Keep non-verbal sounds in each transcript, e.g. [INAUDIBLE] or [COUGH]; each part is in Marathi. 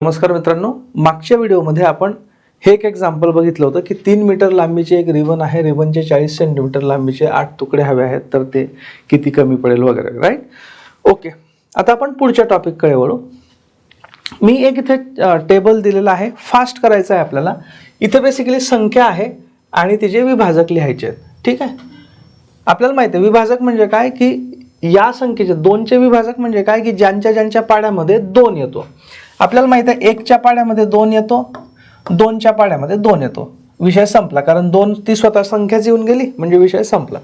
नमस्कार मित्रांनो मागच्या व्हिडिओमध्ये आपण हे एक एक्झाम्पल बघितलं होतं की तीन मीटर लांबीचे एक रिबन आहे रिबनचे चाळीस सेंटीमीटर लांबीचे आठ तुकडे हवे आहेत तर ते किती कमी पडेल वगैरे राईट ओके आता आपण पुढच्या टॉपिककडे वळू. मी एक इथे टेबल दिलेला आहे फास्ट करायचं आहे आपल्याला. इथे बेसिकली संख्या आहे आणि तिचे विभाजक लिहायचे आहेत ठीक आहे? आपल्याला माहिती आहे विभाजक म्हणजे काय? की या संख्येचे दोनचे विभाजक म्हणजे काय? की ज्यांच्या ज्यांच्या पाड्यामध्ये दोन येतो. आपल्याला माहीत आहे एकच्या पाड्यामध्ये दोन येतो दोनच्या पाड्यामध्ये दोन येतो. विषय संपला कारण दोन ती स्वतः संख्याच येऊन गेली म्हणजे विषय संपला.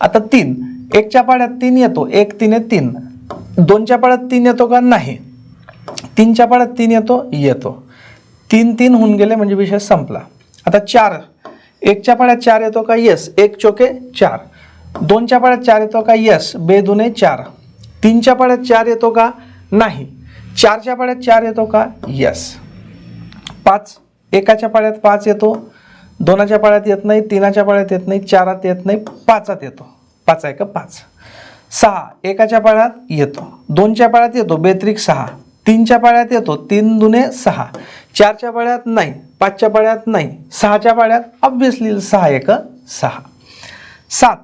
आता तीन एकच्या पाड्यात तीन येतो एक तीन तीन. दोनच्या पाड्यात तीन येतो का? नाही. तीनच्या पाड्यात तीन येतो येतो. तीन तीन होऊन गेले म्हणजे विषय संपला. आता चार एकच्या पाड्यात चार येतो का? येस. एक चोके चार. दोनच्या पाड्यात चार येतो का? येस. बे दुने चार. तीनच्या पाड्यात चार येतो का? नाही. चारच्या पाड्यात चार येतो का? यस पाच एकाच्या पाड्यात पाच येतो दोनाच्या पाड्यात येत नाही तीनाच्या पाड्यात येत नाही चारात येत नाही पाचात येतो. पाच आहे का? पाच. सहा एकाच्या पाड्यात येतो. दोनच्या पाड्यात येतो बेत्रिक सहा. तीनच्या पाड्यात येतो तीन दुने सहा. चारच्या पाड्यात नाही पाचच्या पाड्यात नाही सहाच्या पाड्यात ऑब्व्हियसली सहा एक सहा. सात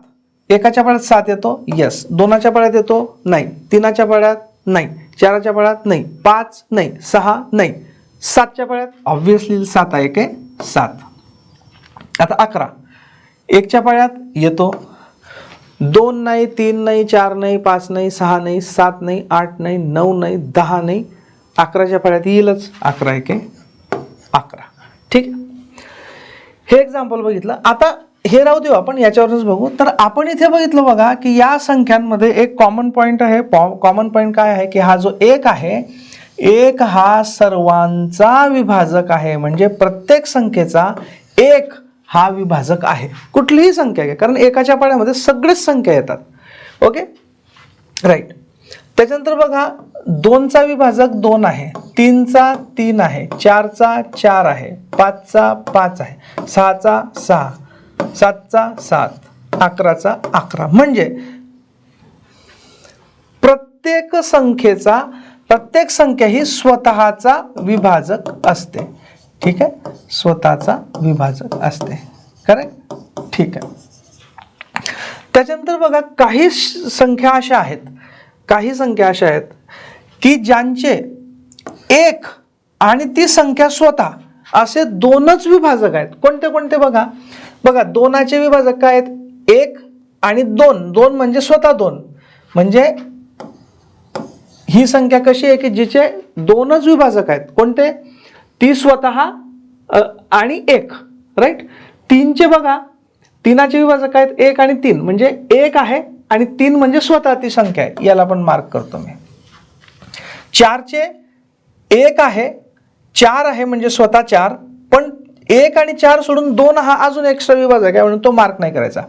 एकाच्या पाड्यात सात येतो यस दोनाच्या पाड्यात येतो नाही. तीनाच्या पाड्यात नाही. चाराच्या पाड्यात नाही पाच नाही सहा नाही. सातच्या पाड्यात ऑब्व्हियसली सात आहे के सात. आता अकरा. एकच्या पाळ्यात येतो. दोन नाही तीन नाही चार नाही पाच नाही सहा नाही सात नाही आठ नाही नऊ नाही दहा नाही. अकराच्या पाळ्यात येईलच. अकरा एके अकरा. ठीक? हे एक्झाम्पल बघितलं. आता हे राहू देऊ आपण याच्यावरच बघू. तर आपण इथे बघितलं बघा की या संख्यांमध्ये एक कॉमन पॉईंट आहे. कॉमन पॉईंट काय आहे? की हा जो एक आहे एक हा सर्वांचा विभाजक आहे. म्हणजे प्रत्येक संख्येचा एक हा विभाजक आहे. कुठलीही संख्या घ्या कारण एकाच्या पाण्यामध्ये सगळेच संख्या येतात. ओके राईट त्याच्यानंतर बघा दोनचा विभाजक दोन आहे. तीनचा तीन आहे. चारचा चार आहे. पाचचा पाच आहे. सहाचा सहा. सातचा सात अकराचा अकरा. म्हणजे प्रत्येक संख्येचा प्रत्येक संख्या ही स्वतःचा विभाजक असते. ठीक आहे? स्वतःचा विभाजक असते. करेक्ट ठीक आहे. त्याच्यानंतर बघा काही संख्या अशा आहेत काही संख्या अशा आहेत की ज्यांचे एक आणि ती संख्या स्वतः असे दोनच विभाजक आहेत. कोणते कोणते बघा? बघा दोनाचे विभाजक काय आहेत? एक आणि दोन. दोन म्हणजे स्वतः दोन. म्हणजे ही संख्या कशी आहे की जिचे दोनच विभाजक आहेत? कोणते? ती स्वतः आणि एक. राईट तीनचे बघा. तीनाचे विभाजक आहेत एक आणि तीन. म्हणजे एक आहे आणि तीन म्हणजे स्वतः ती संख्या आहे. याला पण मार्क करतो मी. चारचे एक आहे. चार आहे म्हणजे स्वतः चार. एक आणि चार सोडून दोन हा अजून एक्स्ट्रा विभाजक आहे म्हणून तो मार्क नाही करायचा.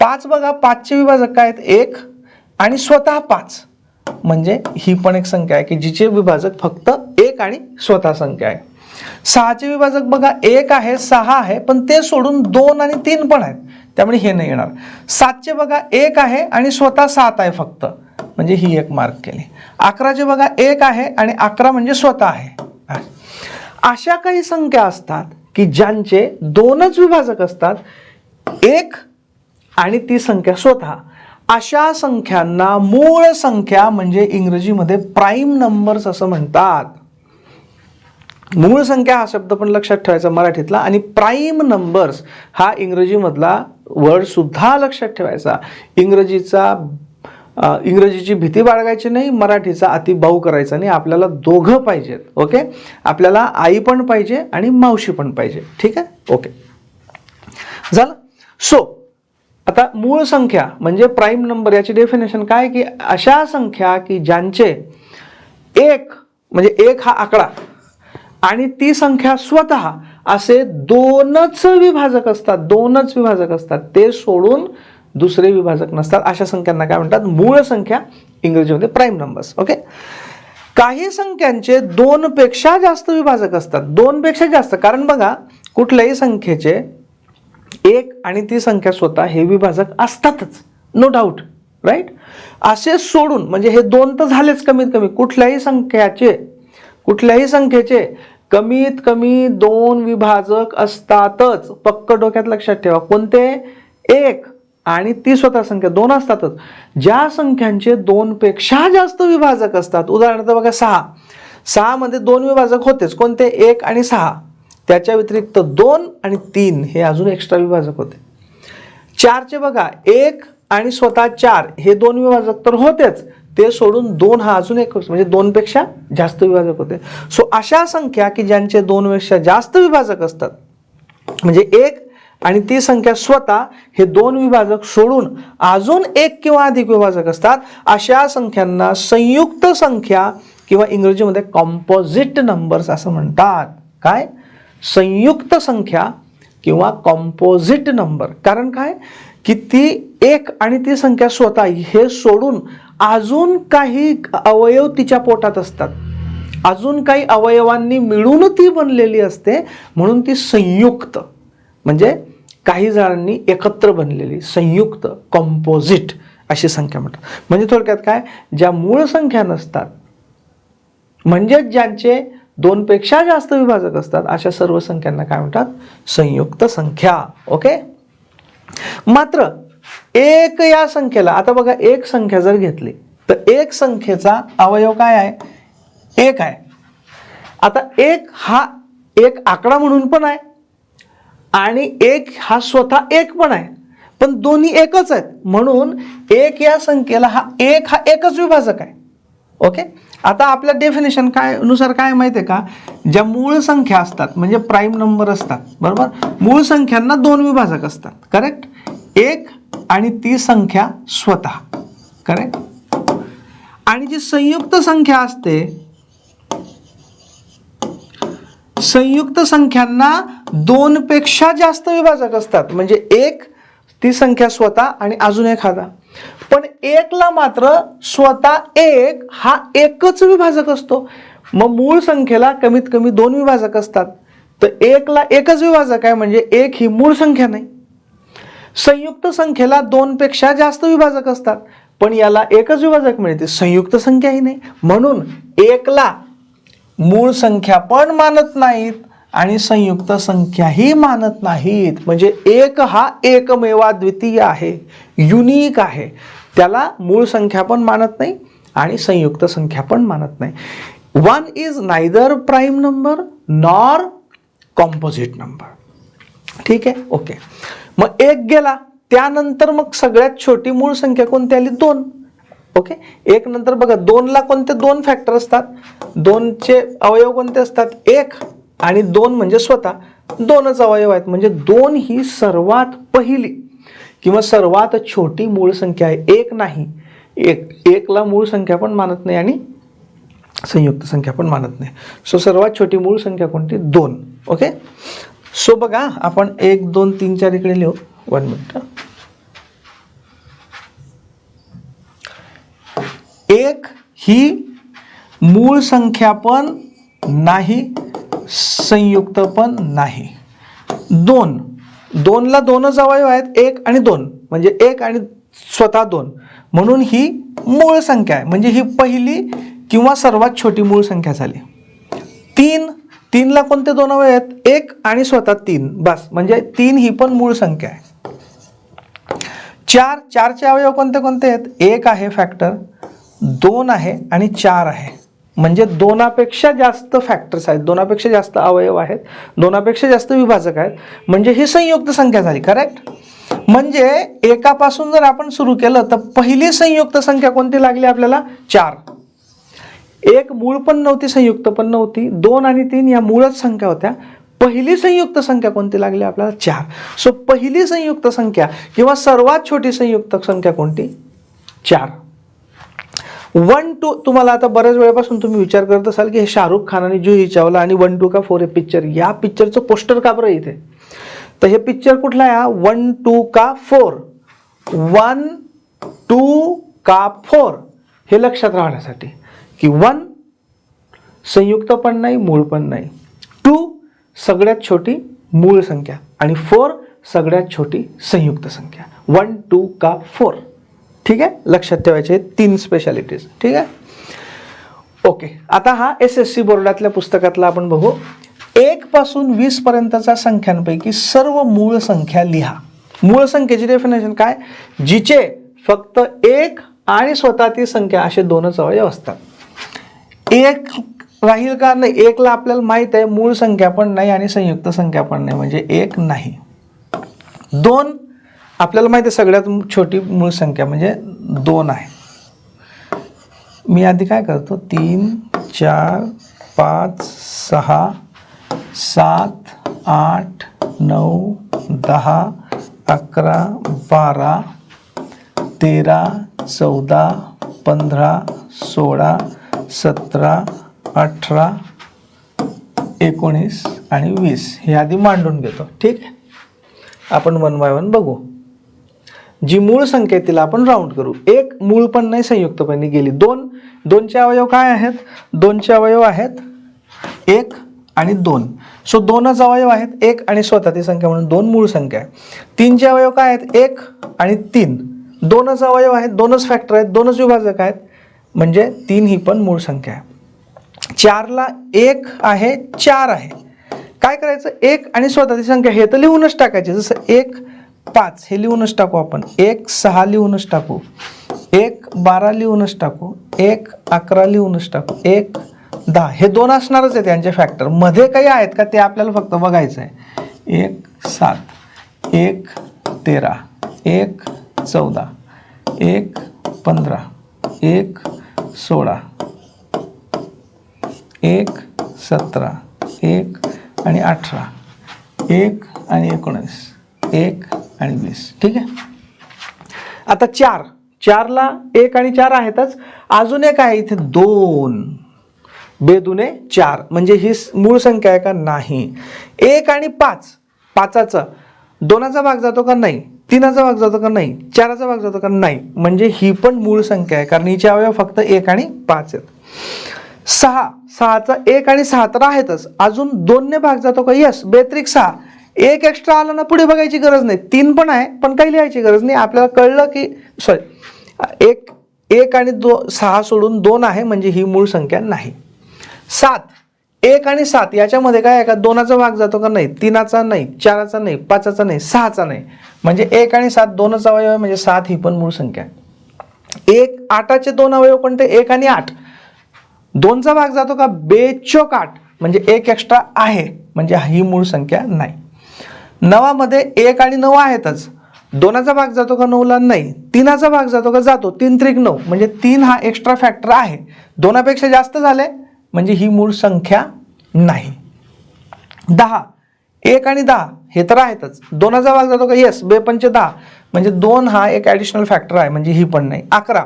पाच बघा पाचचे विभाजक काय आहेत? एक आणि स्वतः पाच. म्हणजे ही पण एक संख्या आहे की जिचे विभाजक फक्त एक आणि स्वतः संख्या आहे. सहाचे विभाजक बघा एक आहे सहा आहे पण ते सोडून दोन आणि तीन पण आहेत. त्यामुळे हे नाही येणार. सातचे बघा एक आहे आणि स्वतः सात आहे फक्त. म्हणजे ही एक मार्क केली. अकराचे बघा एक आहे आणि अकरा म्हणजे स्वतः आहे. अशा काही संख्या असतात की ज्यांचे दोनच विभाजक असतात एक आणि ती संख्या स्वतः. अशा संख्यांना मूळ संख्या म्हणजे इंग्रजीमध्ये प्राईम नंबर्स असं म्हणतात. मूळ संख्या हा शब्द पण लक्षात ठेवायचा मराठीतला आणि प्राईम नंबर्स हा इंग्रजीमधला वर्ड सुद्धा लक्षात ठेवायचा. इंग्रजीचा इंग्रजीची भीती बाळगायची नाही मराठीचा अतिभाऊ करायचा नाही. आपल्याला दोघं पाहिजेत ओके? आपल्याला आई पण पाहिजे आणि मावशी पण पाहिजे. ठीक आहे? ओके. झालं? सो आता मूळ संख्या म्हणजे प्राईम नंबर याची डेफिनेशन काय की अशा संख्या की ज्यांचे एक म्हणजे एक हा आकडा आणि ती संख्या स्वतः असे दोनच विभाजक असतात दोनच विभाजक असतात. ते सोडून दुसरे विभाजक नसतात. अशा संख्यांना काय म्हणतात? मूळ संख्या इंग्रजीमध्ये प्राईम नंबर्स ओके काही संख्यांचे दोनपेक्षा जास्त विभाजक असतात. दोनपेक्षा जास्त. कारण बघा कुठल्याही संख्येचे एक आणि ती संख्या स्वतः हे विभाजक असतातच. नो डाऊट राईट असे सोडून म्हणजे हे दोन तर झालेच कमीत कमी. कुठल्याही संख्याचे कुठल्याही संख्येचे कमीत कमी दोन विभाजक असतातच. पक्क डोक्यात लक्षात ठेवा. कोणते? एक. आणि ती स्वतः संख्या दोन असतातच. ज्या संख्यांचे दोनपेक्षा जास्त विभाजक असतात उदाहरणार्थ बघा सहा. सहामध्ये दोन विभाजक होतेच. कोणते? एक आणि सहा. त्याच्या व्यतिरिक्त दोन आणि तीन हे अजून एक्स्ट्रा विभाजक होते. चारचे बघा एक आणि स्वतः चार. हे दोन विभाजक तर होतेच. ते सोडून दोन हा अजून एक म्हणजे दोनपेक्षा जास्त विभाजक होते. सो अशा संख्या की ज्यांचे दोनपेक्षा जास्त विभाजक असतात. म्हणजे एक आणि ती संख्या स्वतः हे दोन विभाजक सोडून अजून एक किंवा अधिक विभाजक असतात अशा संख्यांना संयुक्त संख्या किंवा इंग्रजीमध्ये कॉम्पोजिट नंबर्स असं म्हणतात. काय? संयुक्त संख्या किंवा कॉम्पोजिट नंबर कारण काय? की ती एक आणि ती संख्या स्वतः हे सोडून अजून काही अवयव तिच्या पोटात असतात. अजून काही अवयवांनी मिळून ती बनलेली असते म्हणून ती संयुक्त. म्हणजे काही जणांनी एकत्र बनलेली संयुक्त कॉम्पोजिट अशी संख्या म्हणतात. म्हणजे थोडक्यात काय? ज्या मूळ संख्या नसतात म्हणजेच ज्यांचे दोनपेक्षा जास्त विभाजक असतात अशा सर्व संख्यांना काय म्हणतात? संयुक्त संख्या. ओके? मात्र एक या संख्येला आता बघा एक संख्या जर घेतली तर एक संख्येचा अवयव काय आहे? एक आहे. आता एक हा एक आकडा म्हणून पण आहे आणि एक हा स्वतः एक पण आहे. पण दोन्ही एकच आहेत. म्हणून एक या संख्येला हा एक हा एकच विभाजक आहे. ओके? आता आपल्या डेफिनेशन काय नुसार काय माहिती आहे का? ज्या मूळ संख्या असतात म्हणजे प्राईम नंबर असतात बरोबर? मूळ संख्यांना दोन विभाजक असतात. करेक्ट एक आणि ती संख्या स्वतः. करेक्ट आणि जी संयुक्त संख्या असते संयुक्त संख्यांना दोन पेक्षा जास्त विभाजक असतात. म्हणजे एक ती संख्या स्वतः आणि अजून एखादा पण एकला मात्र स्वतः एक हा एकच विभाजक असतो. मग मूळ संख्येला कमीत कमी दोन विभाजक असतात. तर एकला एकच विभाजक आहे म्हणजे एक ही मूळ संख्या नाही. संयुक्त संख्येला दोनपेक्षा जास्त विभाजक असतात. पण याला एकच विभाजक मिळते. संयुक्त संख्या ही नाही. म्हणून एकला मूळ संख्या पण मानत नाहीत आणि संयुक्त संख्याही मानत नाहीत. म्हणजे एक हा एकमेवा द्वितीय आहे युनिक आहे. त्याला मूळ संख्या पण मानत नाही आणि संयुक्त संख्या पण मानत नाही. One is neither prime number nor composite number ठीक आहे? ओके मग एक गेला त्यानंतर मग सगळ्यात छोटी मूळ संख्या कोणती आली? दोन. ओके? एक नंतर बघा दोनला कोणते दोन फॅक्टर असतात? दोनचे अवयव कोणते असतात? एक आणि दोन म्हणजे स्वतः. दोनच अवयव आहेत. म्हणजे दोन ही सर्वात पहिली किंवा सर्वात छोटी मूळ संख्या आहे. एक नाही. एक एकला मूळ संख्या पण मानत नाही आणि संयुक्त संख्या पण मानत नाही. सो सर्वात छोटी मूळ संख्या कोणती? दोन. ओके? सो बघा आपण एक दोन तीन चार इकडे लिहू. वन मिनिट एक ही मूळ संख्या पण नाही संयुक्त पण नाही. दोन. दोनला दोनच अवयव आहेत एक आणि दोन. म्हणजे एक आणि स्वतः दोन. म्हणून ही मूळ संख्या आहे. म्हणजे ही पहिली किंवा सर्वात छोटी मूळ संख्या झाली. तीन. तीनला कोणते दोन अवयव आहेत? एक आणि स्वतः तीन. बस. म्हणजे तीन ही पण मूळ संख्या आहे. चार. चारचे अवयव कोणते कोणते आहेत? एक आहे फॅक्टर दोन आहे आणि चार आहे. म्हणजे दोनापेक्षा जास्त फॅक्टर्स आहेत. दोनापेक्षा जास्त अवयव आहेत. दोनापेक्षा जास्त विभाजक आहेत. म्हणजे ही संयुक्त संख्या झाली. करेक्ट म्हणजे एकापासून जर आपण सुरू केलं तर पहिली संयुक्त संख्या कोणती लागली आपल्याला? चार. एक मूळ पण नव्हती संयुक्त पण नव्हती. दोन आणि तीन या मूळच संख्या होत्या. पहिली संयुक्त संख्या कोणती लागली आपल्याला? चार. सो पहिली संयुक्त संख्या किंवा सर्वात छोटी संयुक्त संख्या कोणती? चार. वन टू तुम्हाला आता बऱ्याच वेळापासून तुम्ही विचार करत असाल की हे शाहरुख खान आणि जुही चावला आणि one two ka four a picture या पिक्चरचं पोस्टर का बरं इथे? तर हे पिक्चर कुठला आहे one two ka four one two ka four हे लक्षात राहण्यासाठी. की वन संयुक्त पण नाही मूळ पण नाही. टू सगळ्यात छोटी मूळ संख्या. आणि फोर सगळ्यात छोटी संयुक्त संख्या. वन टू का फोर ठीक आहे? लक्षात ठेवायचे तीन स्पेशालिटीज ठीक आहे? ओके आता हा एस एस सी बोर्डातल्या पुस्तकातला आपण बघू. एक पासून वीस पर्यंतच्या संख्यांपैकी सर्व मूळ संख्या लिहा. मूळ संख्येची डेफिनेशन काय? जिचे फक्त एक आणि स्वतः ती संख्या असे दोनच अवयव असतात. एक राहील का? नाही. एकला आपल्याला माहीत आहे मूळ संख्या पण नाही आणि संयुक्त संख्या पण नाही. म्हणजे एक नाही. दोन आपल्याला माहिती आहे सगळ्यात छोटी मूळ संख्या म्हणजे दोन आहे. मी आधी काय करतो? तीन चार पाच सहा सात आठ नऊ दहा अकरा बारा तेरा चौदा पंधरा सोळा सतरा अठरा एकोणीस आणि वीस. हे आधी मांडून घेतो. ठीक? आहे आपण वन बाय वन बघू. जी मूळ संख्या आहे तिला आपण राऊंड करू. एक मूळ पण नाही संयुक्तपणे गेली. दोन दोनचे अवयव काय आहेत? दोनचे अवयव आहेत एक आणि दोन. सो दोनच अवयव आहेत एक आणि स्वतःची संख्या म्हणून दोन मूळ संख्या आहे. तीनचे अवयव काय आहेत? एक आणि तीन. दोनच अवयव आहेत दोनच फॅक्टर आहेत दोनच विभाजक आहेत. म्हणजे तीन ही पण मूळ संख्या आहे. चारला एक आहे चार आहे. काय करायचं? एक आणि स्वतःची संख्या. हे तर लिहूनच टाकायचे. जसं एक पाच हे लिहूनच टाकू आपण. एक सहा लिहूनच टाकू. एक बारा लिहूनच टाकू. एक अकरा लिहूनच टाकू. एक दहा. हे दोन असणारच आहे त्यांचे फॅक्टरमध्ये काही आहेत का ते आपल्याला फक्त बघायचं आहे एक सात. एक तेरा. एक चौदा. एक पंधरा. एक सोळा. एक सतरा. एक आणि अठरा. एक आणि एकोणीस. एक आणि वीस. ठीक आहे? आता चार. चारला एक आणि चार आहेतच. अजून एक आहे इथे दोन. बेदुने चार. म्हणजे ही मूळ संख्या आहे का? नाही. एक आणि पाच. पाचाचा. दोनाचा भाग जातो का? नाही. तीनाचा भाग जातो का? नाही. चाराचा भाग जातो का? नाही. म्हणजे ही पण मूळ संख्या आहे. कारण हिचे अवयव फक्त एक आणि पाच आहेत. सहा. सहाचा एक आणि सहा तर आहेतच. अजून दोनने भाग जातो का? यस बेत्रिक सहा. एक एक्स्ट्रा आला ना पुढे बघायची गरज नाही. तीन पण आहे पण काही लिहायची गरज नाही. आपल्याला कळलं की सॉरी एक एक आणि दो सहा सोडून दोन आहे म्हणजे ही मूळ संख्या नाही. सात. एक आणि सात याच्यामध्ये काय आहे का दोनाचा भाग जातो का नाही? तीनाचा नाही चाराचा नाही पाचाचा नाही सहाचा नाही. म्हणजे एक आणि सात दोनच अवयव आहे म्हणजे सात ही पण मूळ संख्या आहे. एक आठाचे दोन अवयव कोणते? एक आणि आठ. दोनचा भाग जातो का? बेचोक आठ म्हणजे एक एक्स्ट्रा आहे म्हणजे ही मूळ संख्या नाही. नवामध्ये एक आणि नऊ आहेतच. दोनाचा भाग जातो का नऊला? नाही. तीनाचा भाग जातो का? जातो. तीन त्रिक नऊ. म्हणजे तीन हा एक्स्ट्रा फॅक्टर आहे. दोनापेक्षा जास्त झाले म्हणजे ही मूळ संख्या नाही. दहा. एक आणि दहा हे तर आहेतच. दोनाचा भाग जातो का? येस बेपंच दहा. म्हणजे दोन हा एक ॲडिशनल फॅक्टर आहे. म्हणजे ही पण नाही. अकरा.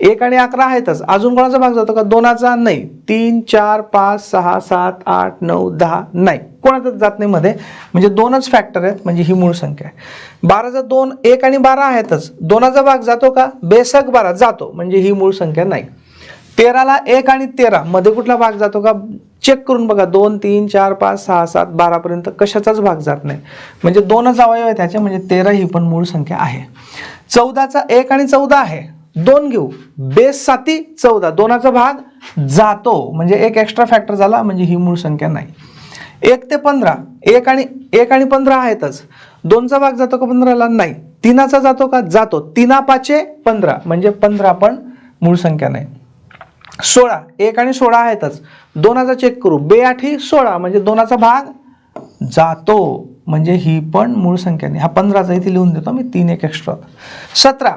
एक आणि अकरा आहेतच. अजून कोणाचा भाग जातो का? दोनाचा नाही. तीन चार पाच सहा सात आठ नऊ दहा नाही. कोणाचाच जात नाही मध्ये. म्हणजे दोनच फॅक्टर आहेत. म्हणजे ही मूळ संख्या आहे. बाराचा दोन एक आणि बारा आहेतच. दोनाचा भाग जातो का? बेसक बारा जातो. म्हणजे ही मूळ संख्या नाही. तेराला एक आणि तेरा. मध्ये कुठला भाग जातो का? चेक करून बघा. दोन तीन चार पाच सहा सात बारापर्यंत कशाचाच भाग जात नाही. म्हणजे दोनच अवयव आहे त्याचे म्हणजे तेरा ही पण मूळ संख्या आहे. चौदाचा एक आणि चौदा आहे. दोन घेऊ. बेस साती चौदा. दोनाचा भाग जातो. म्हणजे एक एक्स्ट्रा फॅक्टर झाला म्हणजे ही मूळ संख्या नाही. एक ते पंधरा. एक आणि एक आणि पंधरा आहेतच. दोनचा भाग जातो का पंधराला? नाही. तीनाचा जातो का? जातो. तीना पाचे पंधरा. म्हणजे पंधरा पण मूळ संख्या नाही. सोळा. एक आणि सोळा आहेतच. दोनाचा चेक करू. बे आठी सोळा. म्हणजे दोनाचा भाग जातो. म्हणजे ही पण मूळ संख्या नाही. हा पंधराचा इथे लिहून देतो. मी तीन एक एक्स्ट्रा सतरा.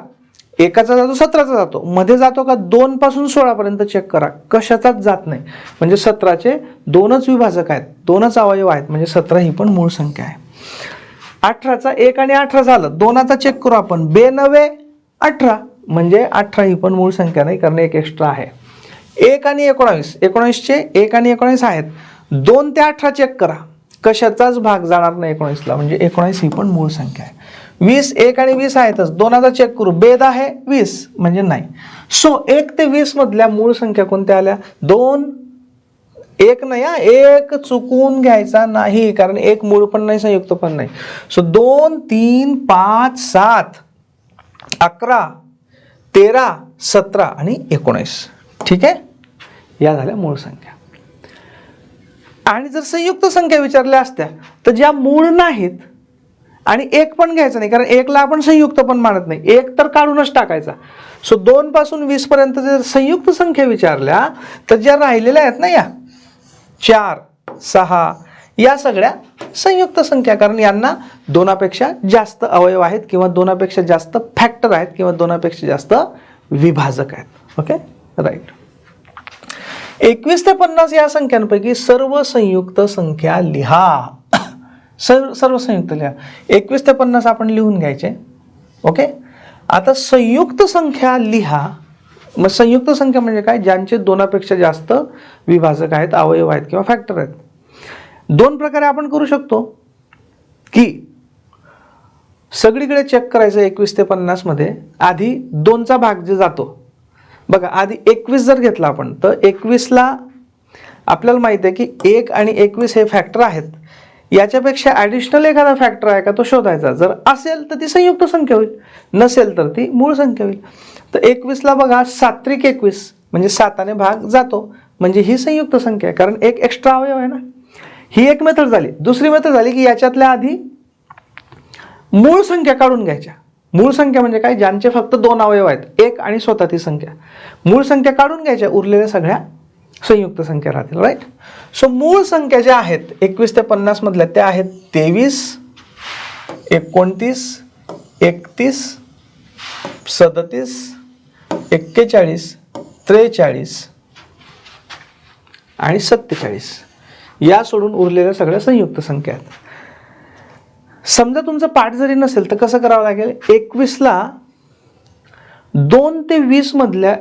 एकाचा जातो सतराचा जातो. मध्ये जातो का दोन पासून सोळा पर्यंत चेक करा. कशाचाच जात नाही. म्हणजे सतराचे दोनच विभाजक आहेत. दोनच अवयव आहेत. म्हणजे सतरा ही पण मूळ संख्या आहे. अठराचा एक आणि अठरा झालं. दोनाचा चेक करू आपण. बेनवे अठरा. म्हणजे अठरा ही पण मूळ संख्या नाही कारण एक एक्स्ट्रा आहे. एक आणि एकोणावीस. एकोणावीसचे एक आणि एकोणीस आहेत. दोन ते अठरा चेक करा. कशाचाच भाग जाणार नाही एकोणीसला म्हणजे एकोणीस ही पण मूळ संख्या आहे. वीस एक आणि वीस आहेतच. दोनाचा चेक करू. बेद आहे वीस म्हणजे नाही. सो एक ते वीस मधल्या मूळ संख्या कोणत्या आल्या? दोन एक नाही हा. एक चुकून घ्यायचा नाही कारण एक मूळ पण नाही संयुक्त पण नाही. सो दोन तीन पाच सात अकरा तेरा सतरा आणि एकोणीस. ठीक आहे? या झाल्या मूळ संख्या. आणि जर संयुक्त संख्या विचारल्या असत्या तर ज्या मूळ नाहीत आणि एक पण घ्यायचं नाही कारण एकला आपण संयुक्त पण मानत नाही. एक तर काढूनच टाकायचा. सो दोन पासून वीस पर्यंत जर संयुक्त संख्या विचारल्या तर ज्या राहिलेल्या आहेत ना या चार सहा या सगळ्या संयुक्त संख्या कारण यांना दोनापेक्षा जास्त अवयव आहेत किंवा दोनापेक्षा जास्त फॅक्टर आहेत किंवा दोनापेक्षा जास्त विभाजक आहेत. ओके राईट एकवीस ते पन्नास या संख्यांपैकी सर्व संयुक्त संख्या लिहा. सर्व सर्व संयुक्त लिहा एकवीस ते पन्नास आपण लिहून घ्यायचे. ओके? आता संयुक्त संख्या लिहा. मग संयुक्त संख्या म्हणजे काय? ज्यांचे दोनापेक्षा जास्त विभाजक आहेत अवयव आहेत किंवा फॅक्टर आहेत. दोन प्रकारे आपण करू शकतो. की सगळीकडे चेक करायचं एकवीस ते पन्नासमध्ये आधी दोनचा भाग जे जातो. बघा आधी एकवीस जर घेतला आपण तर एकवीसला आपल्याला माहिती आहे की एक आणि एकवीस हे फॅक्टर आहेत. याच्यापेक्षा ॲडिशनल एखादा फॅक्टर आहे का तो शोधायचा. जर असेल तर ती संयुक्त संख्या होईल. नसेल तर ती मूळ संख्या होईल. तर एकवीसला बघा सात्विक एकवीस म्हणजे साताने भाग जातो. म्हणजे ही संयुक्त संख्या आहे कारण एक एक्स्ट्रा अवयव आहे ना. ही एक मेथड झाली. दुसरी मेथड झाली की याच्यातल्या आधी मूळ संख्या काढून घ्यायच्या. मूळ संख्या म्हणजे काय? ज्यांचे फक्त दोन अवयव आहेत. एक आणि स्वतः ती संख्या. मूळ संख्या काढून घ्यायच्या उरलेल्या सगळ्या संयुक्त संख्या राहतील राईट सो मूळ संख्या ज्या आहेत एकवीस ते पन्नास मधल्या त्या आहेत तेवीस एकोणतीस एकतीस सदतीस एक्केचाळीस त्रेचाळीस आणि सत्तेचाळीस. या सोडून उरलेल्या सगळ्या संयुक्त संख्या आहेत. समजा तुमचं पाठ जरी नसेल तर कसं करावं लागेल? एकवीसला दोन ते वीस मधल्या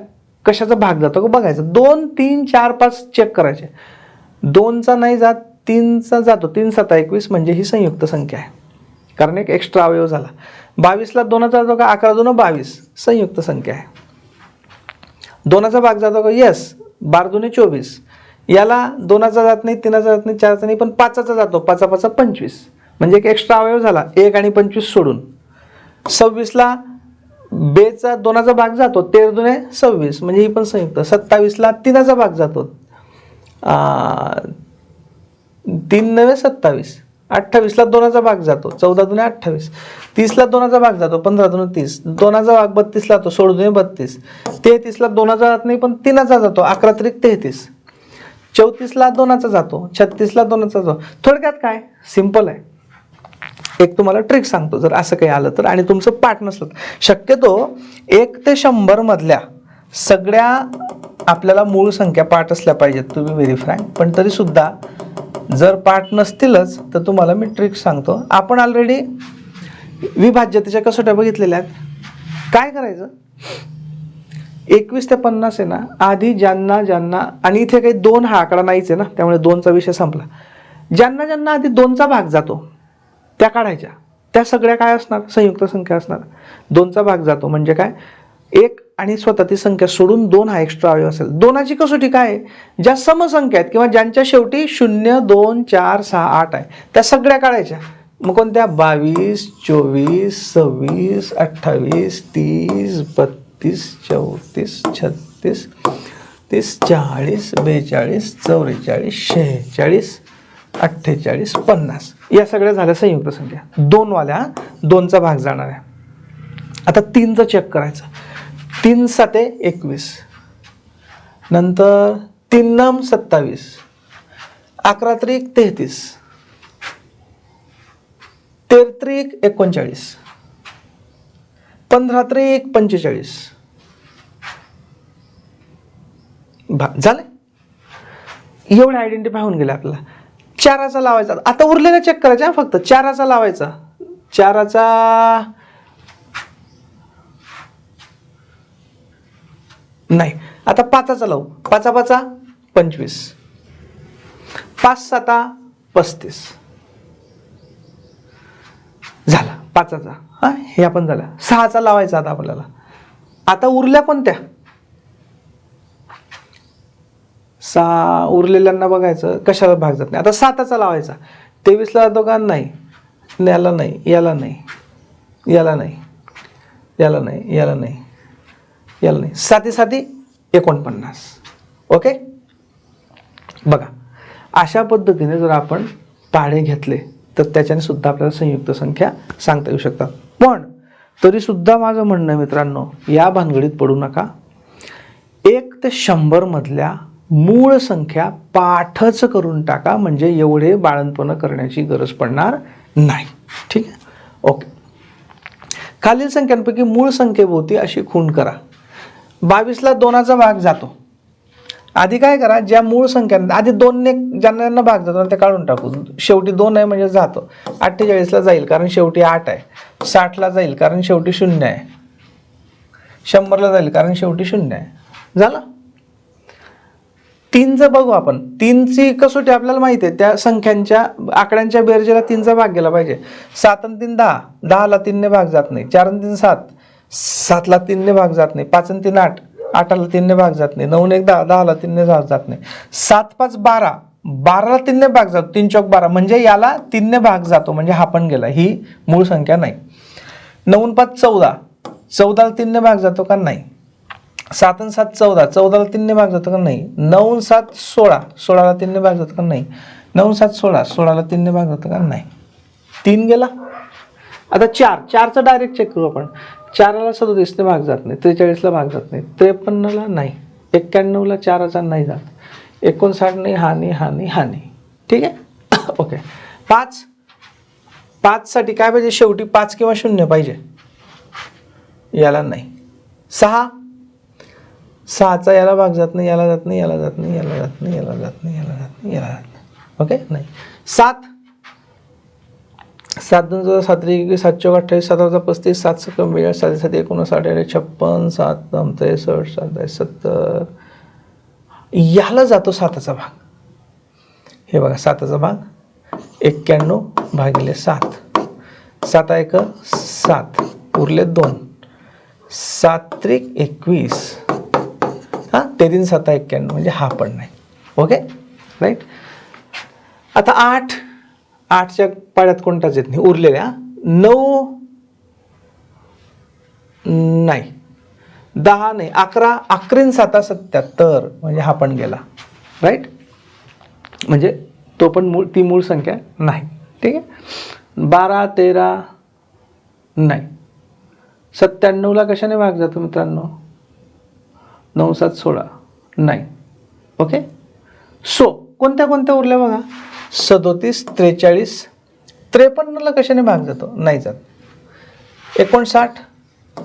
कशाचा भाग जातो? का बघायचं. दोन तीन चार पाच चेक करायचे. दोनचा नाही जात तीनचा जातो. तीन सत्ता एकवीस म्हणजे ही संयुक्त संख्या आहे. कारण एक एक्स्ट्रा अवयव झाला. बावीसला दोनाचा जातो का? अकरा दोन बावीस. संयुक्त संख्या आहे. दोनाचा भाग जातो का? येस बार दोन्ही चोवीस. याला दोनाचा जात नाही तिनाचा जात नाही चारचा नाही पण पाचाचा जातो. पाचा पाचा पंचवीस. म्हणजे एक एक्स्ट्रा अवयव झाला. एक आणि पंचवीस सोडून. सव्वीसला बेचा दोनाचा भाग जातो तेर दुने सव्वीस. म्हणजे ही पण संयुक्त. सत्तावीसला तीनाचा भाग जातो. तीन नव्हे सत्तावीस. अठ्ठावीसला दोनाचा भाग जातो चौदा दुने अठ्ठावीस. तीसला दोनाचा भाग जातो पंधरा दोन तीस. दोनाचा भाग बत्तीसला जातो सोळा दुने बत्तीस. तेहतीसला दोनाचा जात नाही पण तीनाचा जातो अकरा त्रिक तेहतीस. चौतीसला दोनाचा जातो छत्तीसला दोनाचा जातो. थोडक्यात काय? सिंपल आहे. एक तुम्हाला ट्रिक सांगतो जर असं काही आलं तर. आणि तुमचं पाठ नसलं शक्यतो एक ते शंभर मधल्या सगळ्या आपल्याला मूळ संख्या पाठ असल्या पाहिजेत तुम्ही व्हेरी फ्रँक पण तरी सुद्धा जर पाठ नसतीलच तर तुम्हाला मी ट्रिक सांगतो. आपण ऑलरेडी विभाज्यतेच्या कसोट्या बघितलेल्या आहेत. काय करायचं? एकवीस ते पन्नास आहे ना आधी ज्यांना ज्यांना आणि इथे काही दोन हा आकडा नाहीच आहे ना त्यामुळे दोनचा विषय संपला. ज्यांना ज्यांना आधी दोनचा भाग जातो त्या काढायच्या. त्या सगळ्या काय असणार? संयुक्त संख्या असणार. दोनचा भाग जातो. म्हणजे काय? एक आणि स्वतःची संख्या सोडून दोन हा एक्स्ट्रा अवयव असेल. दोनाची कसोटी काय? आहे ज्या समसंख्या आहेत किंवा ज्यांच्या शेवटी शून्य दोन चार सहा आठ आहे त्या सगळ्या काढायच्या. मग कोणत्या? बावीस चोवीस सव्वीस अठ्ठावीस तीस बत्तीस चौतीस छत्तीस तीस चाळीस बेचाळीस चौवेचाळीस शेहेचाळीस अठ्ठेचाळीस पन्नास. या सगळ्या झाल्या संयुक्त संख्या. दोनवाल्या दोनचा भाग जाणार आहे. आता तीनचं चेक करायचं. तीन साते एकवीस. नंतर तीन नम सत्तावीस. अकरा त्रिक तेहतीस. तेरत्रिक एकोणचाळीस. पंधरा त्रिक पंचेचाळीस. भा झालं? एवढं आयडेंटिफाय होऊन गेले आपल्याला. चाराचा लावायचा. आता उरलेला चेक करायचा फक्त चाराचा लावायचा. चाराचा नाही आता पाचाचा लावू. पाचा पाचा पंचवीस. पाच साता पस्तीस. झाला पाचाचा. हा हे आपण झाला. सहाचा लावायचा आता आपल्याला. आता उरल्या कोणत्या? सहा उरलेल्यांना बघायचं कशाला भाग जात नाही. आता साताचा लावायचा. तेवीसला दोघांना नाही. याला नाही याला नाही. याला नाही. याला नाही याला नाही. याला नाही. साती साती एकोणपन्नास. ओके? बघा. अशा पद्धतीने जर आपण पाढे घेतले तर त्याच्याने सुद्धा आपल्याला संयुक्त संख्या सांगता येऊ शकतात. पण तरीसुद्धा माझं म्हणणं मित्रांनो या भानगडीत पडू नका. एक ते शंभरमधल्या मूळ संख्या पाठच करून टाका म्हणजे एवढे बाळंतपणं करण्याची गरज पडणार नाही. ठीक आहे? ओके. खालील संख्यांपैकी मूळ संख्येभोवती अशी खूण करा. बावीसला दोनाचा भाग जातो. आधी काय करा ज्या मूळ संख्या आधी दोनने ज्यांना भाग जातो ते काढून टाकू. शेवटी दोन आहे म्हणजे जातो. अठ्ठेचाळीसला जाईल कारण शेवटी आठ आहे. साठला जाईल कारण शेवटी शून्य आहे. शंभरला जाईल कारण शेवटी शून्य आहे. झालं? तीनचं बघू आपण. तीनची कसोटी आपल्याला माहिती आहे. त्या संख्यांच्या आकड्यांच्या बेरजेला तीनचा भाग गेला पाहिजे. सात आणि तीन दहा. दहाला तीनने भाग जात नाही. चार आणि तीन सात. सातला तीनने भाग जात नाही. पाच आणि तीन आठ. आठाला तीनने भाग जात नाही. नऊ एक दहा. दहाला तीनने भाग जात नाही. सात पाच बारा. बाराला तीनने भाग जातो. तीन चौक बारा. म्हणजे याला तीनने भाग जातो. म्हणजे हा पण गेला. ही मूळ संख्या नाही. नऊ पाच चौदा. चौदाला तीनने भाग जातो का? नाही. सात आणि सात चौदा. चौदाला तीनने भाग जातो का नाही? नऊ सात सोळा. सोळाला तीनने भाग जातो का नाही? नऊ सात सोळा. सोळाला तीनने भाग जातो का नाही? तीन गेला? आता चार. चारचा डायरेक्ट चेक करू आपण. चाराला सदोतीसने भाग जात नाही. त्रेचाळीसला भाग जात नाही. त्रेपन्नला नाही. एक्क्याण्णवला चाराचा नाही जात. एकोणसाठ नाही हा नाही हा नाही हा नाही ठीक आहे? [COUGHS] ओके पाच. पाचसाठी काय पाहिजे? शेवटी पाच किंवा शून्य पाहिजे. याला नाही. सहा. सहाचा याला भाग जात नाही याला जात नाही याला जात नाही याला जात नाही याला जात नाही याला जात नाही याला जात नाही. ओके नाही. सात. सात दोन चौदा सात सातशे सात चौक अठ्ठावीस सात हजार पस्तीस सात सक्कम बेचाळीस सात सात एकोणसाठ अडे छप्पन सात दम त्रेसष्ट सात सत्तर. याला जातो साताचा भाग. हे बघा साताचा भाग. एक्क्याण्णव भागिले सात. सात एक सात. उरले दोन. सात्रिक एकवीस. तेरीन ते सात एक्क्याण्णव म्हणजे हा पण नाही. ओके राईट आता आठ आठच्या पाड्यात कोणताच येत नाही. उरलेल्या नऊ नाही. दहा नाही. अकरा अकरीन साता सत्याहत्तर म्हणजे हा पण गेला. राईट म्हणजे तो पण मूळ ती मूळ संख्या नाही. ठीक आहे? बारा तेरा नाही. सत्त्याण्णवला कशाने भाग जातो मित्रांनो? नऊ सात सोळा. नाही. ओके सो कोणत्या कोणत्या उरल्या बघा? सदोतीस त्रेचाळीस त्रेपन्नला कशाने भाग जातो? नाही जात. एकोणसाठ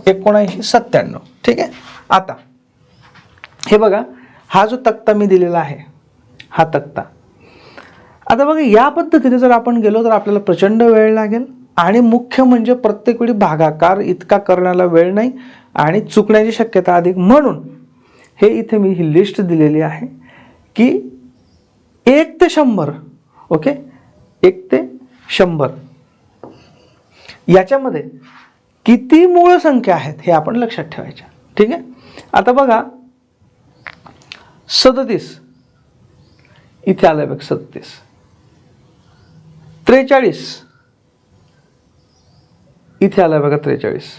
एकोणऐंशी सत्त्याण्णव. ठीक आहे? आता हे बघा हा जो तक्ता मी दिलेला आहे हा तक्ता. आता बघा या पद्धतीने जर आपण गेलो तर आपल्याला प्रचंड वेळ लागेल. आणि मुख्य म्हणजे प्रत्येक वेळी भागाकार इतका करण्याला वेळ नाही आणि चुकण्याची शक्यता अधिक. म्हणून हे इथे मी ही लिस्ट दिलेली आहे की एक ते शंभर ओके एक ते शंभर. याच्यामध्ये किती मूळ संख्या आहेत हे आपण लक्षात ठेवायच्या ठीक आहे? आता बघा सदतीस. इथे आलं बघ सदतीस. त्रेचाळीस. इथे आलं बघा त्रेचाळीस.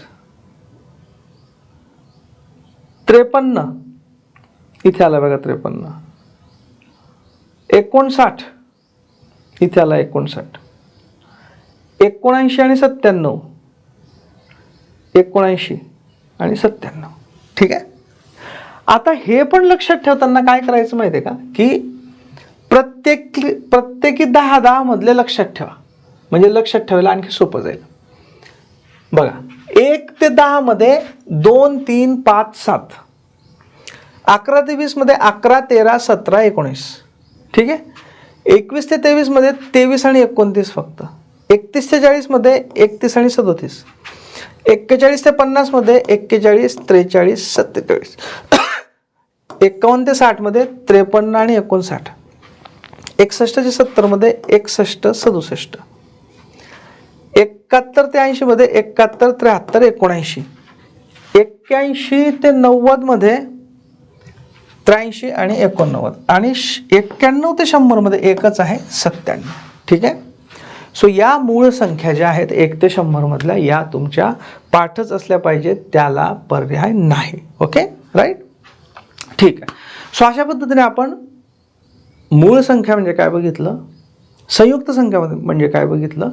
त्रेपन्न. इथे आलं बघा त्रेपन्न. एकोणसाठ. इथे आला एकोणसाठ. एकोणऐंशी आणि सत्त्याण्णव. एकोणऐंशी आणि सत्त्याण्णव. ठीक आहे? आता हे पण लक्षात ठेवताना काय करायचं माहिती आहे का? की प्रत्येक प्रत्येकी दहा दहामधले लक्षात ठेवा. म्हणजे लक्षात ठेवायला आणखी सोपं जाईल. बघा. एक ते दहामध्ये दोन तीन पाच सात. अकरा ते वीसमध्ये अकरा तेरा सतरा एकोणीस. ठीक आहे? एकवीस ते तेवीसमध्ये तेवीस आणि एकोणतीस फक्त. एकतीस ते चाळीसमध्ये एकतीस आणि सदोतीस. एक्केचाळीस ते पन्नासमध्ये एक्केचाळीस त्रेचाळीस सत्तेचाळीस. एकावन्न ते साठमध्ये त्रेपन्न आणि एकोणसाठ. एकसष्ट ते सत्तरमध्ये एकसष्ट सदुसष्ट. एकाहत्तर ते ऐंशीमध्ये एकाहत्तर त्र्याहत्तर एकोणऐंशी. एक्क्याऐंशी ते नव्वदमध्ये त्र्याऐंशी आणि एकोणनव्वद. आणि श- एक्क्याण्णव ते शंभरमध्ये एकच आहे सत्त्याण्णव. ठीक आहे? सो या मूळ संख्या ज्या आहेत एक ते शंभरमधल्या या तुमच्या पाठच असल्या पाहिजेत त्याला पर्याय नाही. ओके राईट ठीक आहे. सो अशा पद्धतीने आपण मूळ संख्या म्हणजे काय बघितलं? संयुक्त संख्यामध्ये म्हणजे काय बघितलं?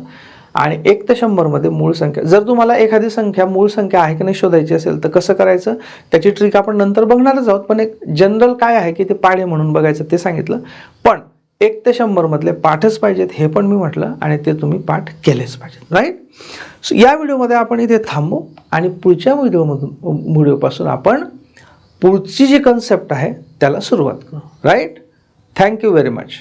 आणि एक ते शंभरमध्ये मूळ संख्या. जर तुम्हाला एखादी संख्या मूळ संख्या आहे की नाही शोधायची असेल तर कसं करायचं? त्याची ट्रिक आपण नंतर बघणारच आहोत पण एक जनरल काय आहे की ते पाढे म्हणून बघायचं ते सांगितलं. पण एक ते शंभरमधले पाठच पाहिजेत हे पण मी म्हटलं आणि ते तुम्ही पाठ केलेच पाहिजेत राईट सो या व्हिडिओमध्ये आपण इथे थांबू आणि पुढच्या व्हिडिओमधून व्हिडिओपासून आपण पुढची जी कन्सेप्ट आहे त्याला सुरुवात करू राईट थँक्यू व्हेरी मच